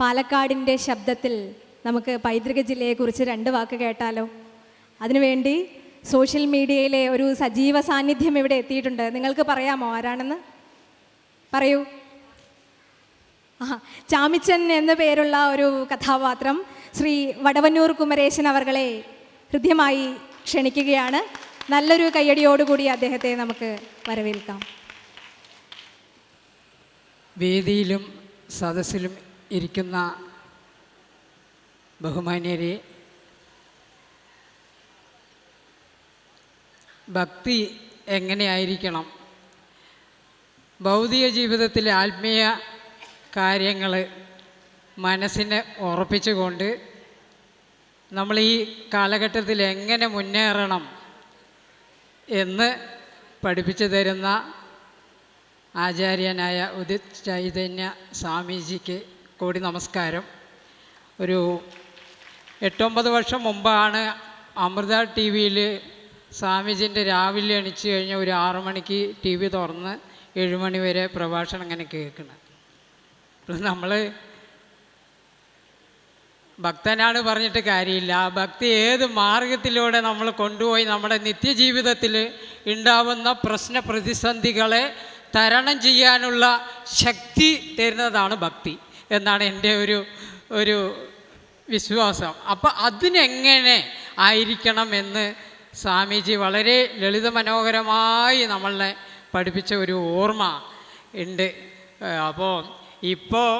പാലക്കാടിന്റെ ശബ്ദത്തിൽ നമുക്ക് പൈതൃക ജില്ലയെക്കുറിച്ച് രണ്ട് വാക്ക് കേട്ടാലോ? അതിനുവേണ്ടി സോഷ്യൽ മീഡിയയിലെ ഒരു സജീവ സാന്നിധ്യം ഇവിടെ എത്തിയിട്ടുണ്ട്. നിങ്ങൾക്ക് പറയാമോ ആരാണെന്ന്? പറയൂ. ആ ചാമിച്ചൻ എന്ന പേരുള്ള ഒരു കഥാപാത്രം ശ്രീ വടവന്നൂർ കുമരേശൻ അവർകളെ ഹൃദ്യമായി ക്ഷണിക്കുകയാണ്. നല്ലൊരു കയ്യടിയോടുകൂടി അദ്ദേഹത്തെ നമുക്ക് വരവേൽക്കാം. വേദിയിലും സദസ്സിലും ഇരിക്കുന്ന ബഹുമാന്യരെ ഭക്തി എങ്ങനെയായിരിക്കണം? ഭൗതിക ജീവിതത്തിലെ ആത്മീയ കാര്യങ്ങൾ മനസ്സിനെ ഉറപ്പിച്ചുകൊണ്ട് നമ്മൾ ഈ കാലഘട്ടത്തിൽ എങ്ങനെ മുന്നേറണം എന്ന് പഠിപ്പിച്ചു തരുന്ന ആചാര്യനായ ഉദിത് ചൈതന്യ സ്വാമീജിക്ക് കൂടി നമസ്കാരം. ഒരു എട്ടൊമ്പത് വർഷം മുമ്പാണ് അമൃത ടി വിയിൽ സ്വാമിജിന്റെ രാവിലെ എണിച്ച് കഴിഞ്ഞ ഒരു ആറു മണിക്ക് ടി വി തുറന്ന് ഏഴുമണി വരെ പ്രഭാഷണം ഇങ്ങനെ കേൾക്കുന്നത് നമ്മൾ ഭക്തനാണ് പറഞ്ഞിട്ട് കാര്യമില്ല. ആ ഭക്തി ഏത് മാർഗത്തിലൂടെ നമ്മൾ കൊണ്ടുപോയി നമ്മുടെ നിത്യജീവിതത്തിൽ ഉണ്ടാവുന്ന പ്രശ്ന പ്രതിസന്ധികളെ തരണം ചെയ്യാനുള്ള ശക്തി തരുന്നതാണ് ഭക്തി. എന്നാണ് എന്റെ ഒരു ഒരു വിശ്വാസം. അപ്പം അതിനെങ്ങനെ ആയിരിക്കണം എന്ന് സ്വാമിജി വളരെ ലളിത മനോഹരമായി നമ്മളെ പഠിപ്പിച്ച ഒരു ഓർമ്മ ഉണ്ട്. അപ്പോൾ ഇപ്പോൾ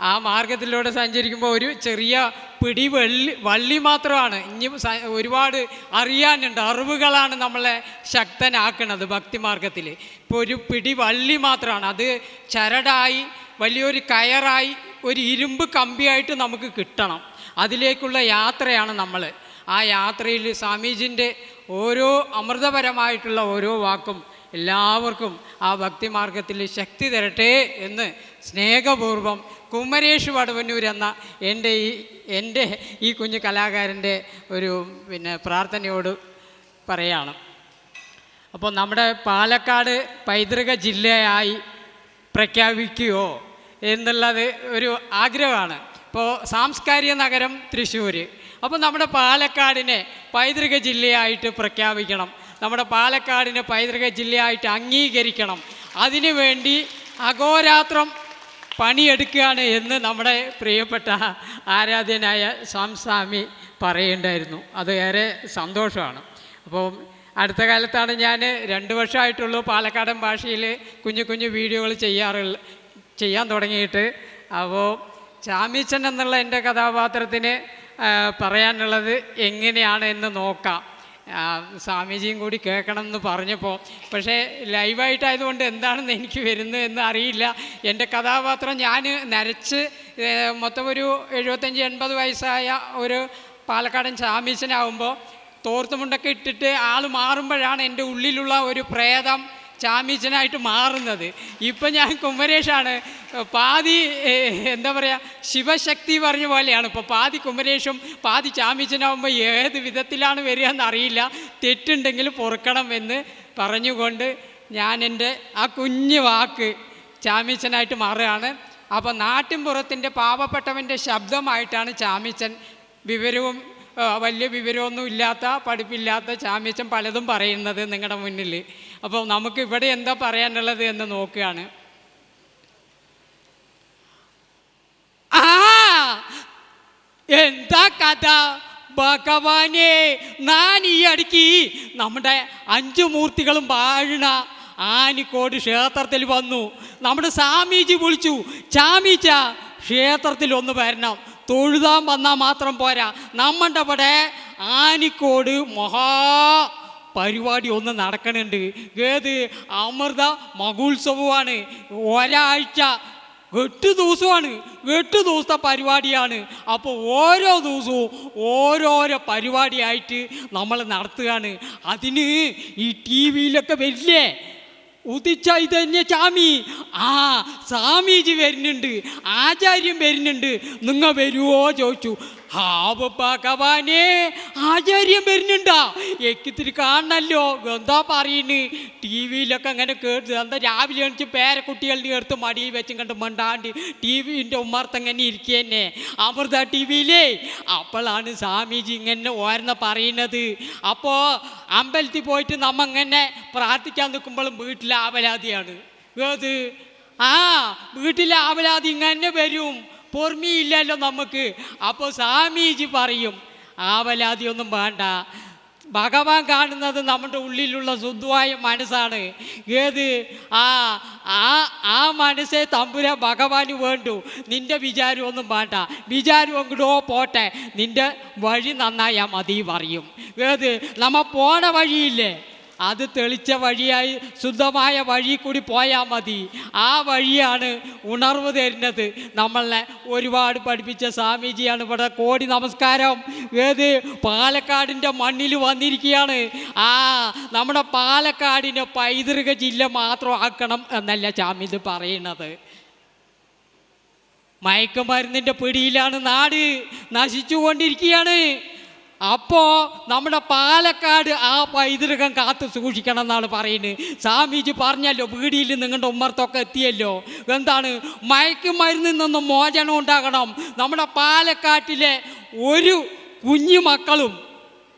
ആ മാർഗത്തിലൂടെ സഞ്ചരിക്കുമ്പോൾ ഒരു ചെറിയ പിടി വള്ളി വള്ളി മാത്രമാണ്. ഇനി ഒരുപാട് അറിയാനുണ്ട്. അറിവുകളാണ് നമ്മളെ ശക്തനാക്കുന്നത് ഭക്തിമാർഗത്തിൽ ഇപ്പോൾ ഒരു പിടി വള്ളി മാത്രമാണ്. അത് ചരടായി വലിയൊരു കയറായി ഒരു ഇരുമ്പ് കമ്പിയായിട്ട് നമുക്ക് കിട്ടണം. അതിലേക്കുള്ള യാത്രയാണ് നമ്മൾ ആ യാത്രയിൽ സ്വാമീജിന്റെ ഓരോ അമൃതപരമായിട്ടുള്ള ഓരോ വാക്കും എല്ലാവർക്കും ആ ഭക്തിമാർഗത്തിൽ ശക്തി തരട്ടെ എന്ന് സ്നേഹപൂർവം കുമരേഷ് വടവന്നൂർ എന്ന എന്റെ ഈ എന്റെ ഈ കുഞ്ഞു കലാകാരന്റെ ഒരു പിന്നെ പ്രാർത്ഥനയോട് പറയാണ്. അപ്പോൾ നമ്മുടെ പാലക്കാട് പൈതൃക ജില്ലയായി പ്രഖ്യാപിക്കുകയോ എന്നുള്ളത് ഒരു ആഗ്രഹമാണ്. ഇപ്പോൾ സാംസ്കാരിക നഗരം തൃശ്ശൂർ അപ്പോൾ നമ്മുടെ പാലക്കാടിനെ പൈതൃക ജില്ലയായിട്ട് പ്രഖ്യാപിക്കണം. നമ്മുടെ പാലക്കാടിനെ പൈതൃക ജില്ലയായിട്ട് അംഗീകരിക്കണം. അതിനുവേണ്ടി അഹോരാത്രം പണിയെടുക്കുകയാണ് എന്ന് നമ്മുടെ പ്രിയപ്പെട്ട ആരാധ്യനായ സ്വാംസ്വാമി പറയുണ്ടായിരുന്നു അത് ഏറെ സന്തോഷമാണ്. അപ്പോൾ അടുത്ത കാലത്താണ് ഞാൻ രണ്ട് വർഷമായിട്ടുള്ളൂ പാലക്കാടൻ ഭാഷയിൽ കുഞ്ഞു കുഞ്ഞു വീഡിയോകൾ ചെയ്യാറുള്ള ചെയ്യാൻ തുടങ്ങിയിട്ട്. അപ്പോൾ ചാമീച്ചൻ എന്നുള്ള എന്റെ കഥാപാത്രത്തിന് പറയാനുള്ളത് എങ്ങനെയാണ് എന്ന് നോക്കാം. സ്വാമിജിയും കൂടി കേൾക്കണം എന്ന് പറഞ്ഞപ്പോൾ പക്ഷേ ലൈവായിട്ടായതുകൊണ്ട് എന്താണെന്ന് എനിക്ക് വരുന്നത് എന്ന് അറിയില്ല. എന്റെ കഥാപാത്രം ഞാൻ നരച്ച് മൊത്തം ഒരു എഴുപത്തഞ്ച് എൺപത് വയസ്സായ ഒരു പാലക്കാടൻ ചാമീച്ചനാവുമ്പോൾ തോർത്തുമുണ്ടൊക്കെ ഇട്ടിട്ട് ആൾ മാറുമ്പോഴാണ് എന്റെ ഉള്ളിലുള്ള ഒരു പ്രേതം ചാമീച്ചനായിട്ട് മാറുന്നത്. ഇപ്പം ഞാൻ കുമരേഷാണ് പാതി എന്താ പറയുക ശിവശക്തി പറഞ്ഞ പോലെയാണ്. ഇപ്പോൾ പാതി കുമരേഷും പാതി ചാമീച്ചനാവുമ്പോൾ ഏത് വിധത്തിലാണ് വരിക എന്നറിയില്ല തെറ്റുണ്ടെങ്കിൽ പൊറുക്കണം എന്ന് പറഞ്ഞുകൊണ്ട് ഞാൻ എന്റെ ആ കുഞ്ഞു വാക്ക് ചാമ്യച്ചനായിട്ട് മാറുകയാണ്. അപ്പോൾ നാട്ടിൻപുറത്തിന്റെ പാവപ്പെട്ടവന്റെ ശബ്ദമായിട്ടാണ് ചാമ്യച്ചൻ വിവരവും വലിയ വിവരമൊന്നും ഇല്ലാത്ത പഠിപ്പില്ലാത്ത ചാമ്യച്ചൻ പലതും പറയുന്നത് നിങ്ങളുടെ മുന്നിൽ. അപ്പോൾ നമുക്ക് ഇവിടെ എന്താ പറയാനുള്ളത് എന്ന് നോക്കുകയാണ്. ആ എന്താ കഥ? ഭഗവാനെ ഞാൻ ഈ അടുക്കി നമ്മുടെ അഞ്ചു മൂർത്തികളും വാഴണ ആനിക്കോട് ക്ഷേത്രത്തിൽ വന്നു. നമ്മുടെ സ്വാമീജി വിളിച്ചു ചാമീച്ച ക്ഷേത്രത്തിൽ ഒന്ന് വരണം. തൊഴുതാൻ വന്നാൽ മാത്രം പോരാ. നമ്മുടെ അവിടെ ആനിക്കോട് മഹാ പരിപാടി ഒന്ന് നടക്കണുണ്ട്. ഏത്? അമൃത മഹോത്സവമാണ്. ഒരാഴ്ച എട്ട് ദിവസമാണ്. എട്ട് ദിവസത്തെ പരിപാടിയാണ്. അപ്പോൾ ഓരോ ദിവസവും ഓരോരോ പരിപാടിയായിട്ട് നമ്മൾ നടത്തുകയാണ്. അതിന് ഈ ടി വിയിലൊക്കെ വരില്ലേ? ഉദിച്ചൈതന്യ ചാമി. ആ സ്വാമീജി വരുന്നുണ്ട് ആചാര്യം വരുന്നുണ്ട്. നിങ്ങൾ വരുവോ ചോദിച്ചു. ഹാവ് ആചാര്യം വരുന്നുണ്ടാ. എനിക്കിത്തിരി എന്താ പറയുന്നു ടി വിയിലൊക്കെ അങ്ങനെ കേട്ട് എന്താ രാവിലെ എണിച്ച് പേരക്കുട്ടികളുടെ എടുത്ത് മടിയിൽ വെച്ചും കണ്ട് മണ്ടാണ്ട് ടി വിന്റെ ഉമ്മർത്ത് അങ്ങനെ ഇരിക്കുകന്നെ അമൃത ടി വിയിലേ. അപ്പോഴാണ് സ്വാമിജി ഇങ്ങനെ ഓർന്ന പറയുന്നത് അപ്പോൾ അമ്പലത്തിൽ പോയിട്ട് നമ്മ ഇങ്ങനെ പ്രാർത്ഥിക്കാൻ നിൽക്കുമ്പോഴും വീട്ടിലെ ആവലാതിയാണ് ഏത്? ആ വീട്ടിലെ ആവലാതി ഇങ്ങനെ വരും. പൊർമിയില്ലല്ലോ നമുക്ക്. അപ്പോൾ സ്വാമീജി പറയും ആവലാതിയൊന്നും വേണ്ട. ഭഗവാൻ കാണുന്നത് നമ്മുടെ ഉള്ളിലുള്ള ശുദ്ധമായ മനസ്സാണ്. ഏത്? ആ ആ ആ മനസ്സേ തമ്പുര ഭഗവാന് വേണ്ടു. നിന്റെ വിചാരമൊന്നും വേണ്ട. വിചാരം എങ്കിടോ പോട്ടെ. നിന്റെ വഴി നന്നായാൽ മതി പറയും. ഏത്? നമ്മ പോണ വഴിയില്ലേ? അത് തെളിച്ച വഴിയായി ശുദ്ധമായ വഴി കൂടി പോയാൽ മതി. ആ വഴിയാണ് ഉണർവ് തരുന്നത്. നമ്മളെ ഒരുപാട് പഠിപ്പിച്ച സ്വാമിജിയാണ് ഇവിടെ കോടി നമസ്കാരം. ഏത് പാലക്കാടിന്റെ മണ്ണിൽ വന്നിരിക്കുകയാണ്. ആ നമ്മുടെ പാലക്കാടിനെ പൈതൃക ജില്ല മാത്രം ആക്കണം എന്നല്ല സ്വാമി പറയുന്നത്. മയക്കുമരുന്നിന്റെ പിടിയിലാണ് നാട് നശിച്ചുകൊണ്ടിരിക്കുകയാണ്. അപ്പോൾ നമ്മുടെ പാലക്കാട് ആ പൈതൃകം കാത്തു സൂക്ഷിക്കണം എന്നാണ് പറയുന്നത്. സ്വാമിജി പറഞ്ഞല്ലോ വീടിയിൽ നിങ്ങളുടെ ഉമ്മർത്തൊക്കെ എത്തിയല്ലോ. എന്താണ്? മയക്കുമരുന്നിൽ നിന്നും മോചനം ഉണ്ടാകണം. നമ്മുടെ പാലക്കാട്ടിലെ ഒരു കുഞ്ഞു മക്കളും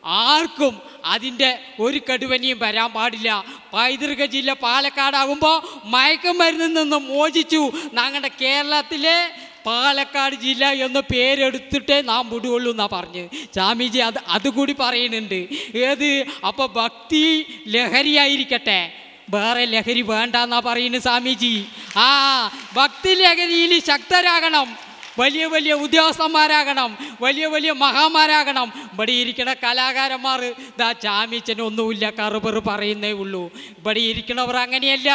ആർക്കും അതിന്റെ ഒരു കടുവനിയും വരാൻ പാടില്ല. പൈതൃക ജില്ല പാലക്കാടാകുമ്പോൾ മയക്കുമരുന്നിൽ നിന്ന് മോചിച്ചു. ഞങ്ങളുടെ കേരളത്തിലെ പാലക്കാട് ജില്ല എന്ന പേരെടുത്തിട്ടേ നാം വിടുകയുള്ളൂ എന്നാ പറഞ്ഞ്. സ്വാമിജി അത് അതുകൂടി പറയുന്നുണ്ട്. ഏത്? അപ്പോൾ ഭക്തി ലഹരിയായിരിക്കട്ടെ വേറെ ലഹരി വേണ്ട എന്നാ പറയുന്നു സ്വാമിജി. ആ ഭക്തി ലഹരിയിൽ ശക്തരാകണം. വലിയ വലിയ ഉദ്യോഗസ്ഥന്മാരാകണം വലിയ വലിയ മഹാന്മാരാകണം. ഇവിടെ ഇരിക്കണ കലാകാരന്മാർ ദാ ചാമീച്ചനൊന്നുമില്ല കറുപെറ് പറയുന്നേ ഉള്ളൂ. ഇവിടെ ഇരിക്കണവർ അങ്ങനെയല്ല.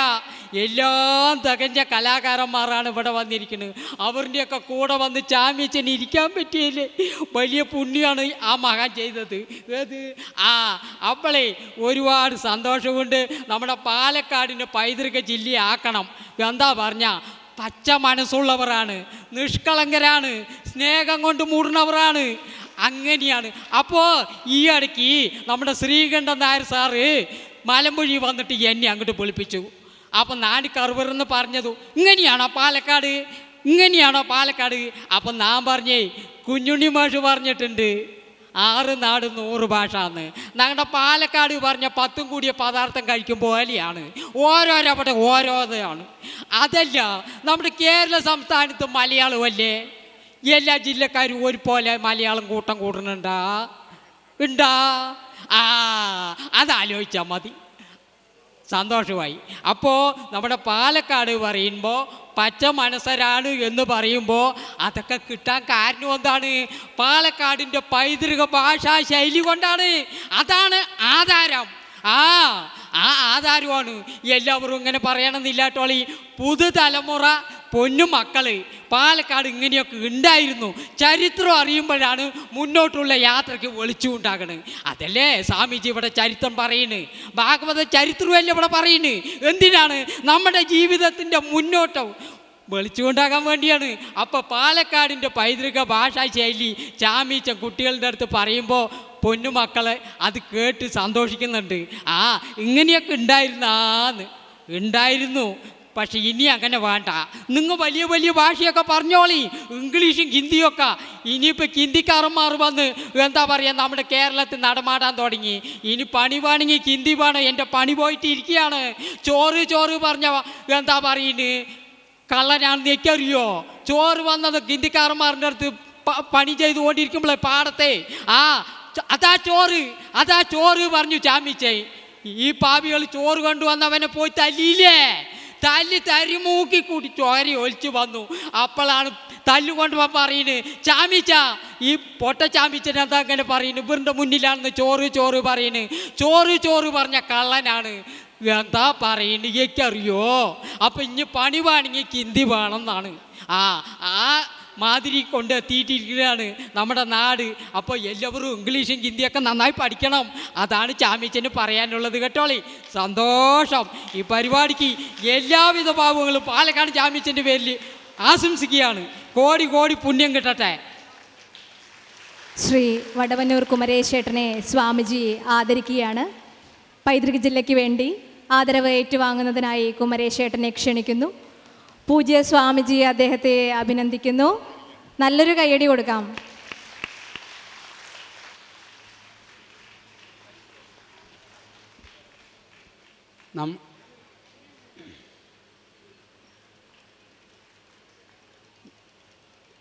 എല്ലാം തികഞ്ഞ കലാകാരന്മാരാണ് ഇവിടെ വന്നിരിക്കുന്നത് അവരുടെയൊക്കെ കൂടെ വന്ന് ചാമീച്ചൻ ഇരിക്കാൻ പറ്റിയില്ലേ വലിയ പുണ്യമാണ് ആ മഹാൻ ചെയ്തത്. ഏത്? ആ അപ്പോളേ ഒരുപാട് സന്തോഷമുണ്ട്. നമ്മുടെ പാലക്കാടിന് പൈതൃക ജില്ലയാക്കണം. എന്താ പറഞ്ഞാൽ പച്ച മനസ്സുള്ളവരാണ്. നിഷ്കളങ്കരാണ് സ്നേഹം കൊണ്ട് മൂടുന്നവരാണ് അങ്ങനെയാണ്. അപ്പോൾ ഈ ഇടയ്ക്ക് നമ്മുടെ ശ്രീകണ്ഠൻ നായർ സാറ് മലമ്പുഴി വന്നിട്ട് എന്നെ അങ്ങോട്ട് പൊളിപ്പിച്ചു അപ്പം നാടി കറുവറെന്ന് പറഞ്ഞതു ഇങ്ങനെയാണോ പാലക്കാട്? ഇങ്ങനെയാണോ പാലക്കാട്? അപ്പം നാം പറഞ്ഞേ കുഞ്ഞുണ്ണി മാഷ് പറഞ്ഞിട്ടുണ്ട്. ആറ് നാട് നൂറ് ഭാഷ എന്ന് ഞങ്ങളുടെ പാലക്കാട് പറഞ്ഞ പത്തും കൂടിയ പദാർത്ഥം കഴിക്കും പോലെയാണ് ഓരോരവിടെ ഓരോതാണ്. അതല്ല നമ്മുടെ കേരള സംസ്ഥാനത്ത് മലയാളമല്ലേ എല്ലാ ജില്ലക്കാരും ഒരുപോലെ മലയാളം കൂട്ടം കൂടുന്നുണ്ടാ? ഉണ്ടാ? ആ അതാലോചിച്ചാൽ മതി. സന്തോഷമായി. അപ്പോൾ നമ്മുടെ പാലക്കാട് പറയുമ്പോൾ പച്ച മനസ്സരാണ് എന്ന് പറയുമ്പോൾ അതൊക്കെ കിട്ടാൻ കാരണം എന്താണ്? പാലക്കാടിന്റെ പൈതൃക ഭാഷാ ശൈലി കൊണ്ടാണ്. അതാണ് ആധാരം. ആ ആ ആധാരമാണ്. എല്ലാവരും ഇങ്ങനെ പറയണമെന്നില്ല കേട്ടോളി പുതുതലമുറ പൊന്നു മക്കൾ. പാലക്കാട് ഇങ്ങനെയൊക്കെ ഉണ്ടായിരുന്നു. ചരിത്രം അറിയുമ്പോഴാണ് മുന്നോട്ടുള്ള യാത്രയ്ക്ക് വെളിച്ചമുണ്ടാകണത് അതല്ലേ സ്വാമിജി ഇവിടെ ചരിത്രം പറയുന്നത്? ഭാഗവത ചരിത്രമല്ലേ ഇവിടെ പറയുന്നത്? എന്തിനാണ് നമ്മുടെ ജീവിതത്തിന്റെ മുന്നോട്ടം വെളിച്ചുകൊണ്ടാകാൻ വേണ്ടിയാണ്? അപ്പോൾ പാലക്കാടിന്റെ പൈതൃക ഭാഷാ ശൈലി ചാമീച്ചൻ കുട്ടികളുടെ അടുത്ത് പറയുമ്പോൾ പൊന്നുമക്കളെ അത് കേട്ട് സന്തോഷിക്കുന്നുണ്ട്. ആ ഇങ്ങനെയൊക്കെ ഉണ്ടായിരുന്നാന്ന്. ഉണ്ടായിരുന്നു. പക്ഷെ ഇനി അങ്ങനെ വേണ്ട. നിങ്ങൾ വലിയ വലിയ ഭാഷയൊക്കെ പറഞ്ഞോളി. ഇംഗ്ലീഷും ഹിന്ദിയൊക്കെ. ഇനിയിപ്പോൾ ഹിന്ദിക്കാരന്മാർ വന്ന് എന്താ പറയുക നമ്മുടെ കേരളത്തിൽ നടമാടാൻ തുടങ്ങി. ഇനി പണി വേണമെങ്കിൽ ഹിന്ദി വേണം. എന്റെ പണി പോയിട്ട് ഇരിക്കുകയാണ് ചോറ് ചോറ് പറഞ്ഞ എന്താ പറയുന്നത് കള്ളനാണെന്ന് എനിക്കറിയോ ചോറ് വന്നത് ഹിന്ദിക്കാരന്മാരുടെ അടുത്ത് പണി പണി ചെയ്തുകൊണ്ടിരിക്കുമ്പോഴേ പാടത്തെ. ആ അതാ ചോറ്. അതാ ചോറ് പറഞ്ഞു ചാമിച്ചേ ഈ പാവികൾ ചോറ് കൊണ്ടുവന്നവനെ പോയി തല്ലിയില്ലേ? തല്ലി തരിമൂക്കി കൂട്ടി ചോരി ഒലിച്ചു വന്നു. അപ്പോഴാണ് തല്ലുകൊണ്ട് പറയുന്നത് ചാമിച്ച ഈ പൊട്ട ചാമിച്ചൻ എന്താ അങ്ങനെ പറയുന്നു ഇവരുടെ മുന്നിലാണെന്ന് ചോറ് ചോറ് പറയുന്നത്. ചോറ് ചോറ് പറഞ്ഞ കള്ളനാണ്. എന്താ പറയുന്നത് എനിക്കറിയോ? അപ്പം ഇനി പണി വേണമെങ്കിൽ ഹിന്ദി വേണം എന്നാണ് ആ ആ മാതിരി കൊണ്ട് എത്തിയിട്ടിരിക്കുകയാണ് നമ്മുടെ നാട്. അപ്പോൾ എല്ലാവരും ഇംഗ്ലീഷും ഹിന്ദിയൊക്കെ നന്നായി പഠിക്കണം. അതാണ് ചാമ്യച്ചന് പറയാനുള്ളത് കേട്ടോളി. സന്തോഷം. ഈ പരിപാടിക്ക് എല്ലാവിധ ഭാവങ്ങളും പാലക്കാട് ചാമ്യച്ചന്റെ പേരിൽ ആശംസിക്കുകയാണ്. കോടി കോടി പുണ്യം കിട്ടട്ടെ. ശ്രീ വടവന്നൂർ കുമരേശേട്ടനെ സ്വാമിജി ആദരിക്കുകയാണ്. പൈതൃക ജില്ലയ്ക്ക് വേണ്ടി ആദരവ് ഏറ്റുവാങ്ങുന്നതിനായി കുമരേശേട്ടനെ ക്ഷണിക്കുന്നു. പൂജ്യ സ്വാമിജി അദ്ദേഹത്തെ അഭിനന്ദിക്കുന്നു. നല്ലൊരു കയ്യടി കൊടുക്കാം. നം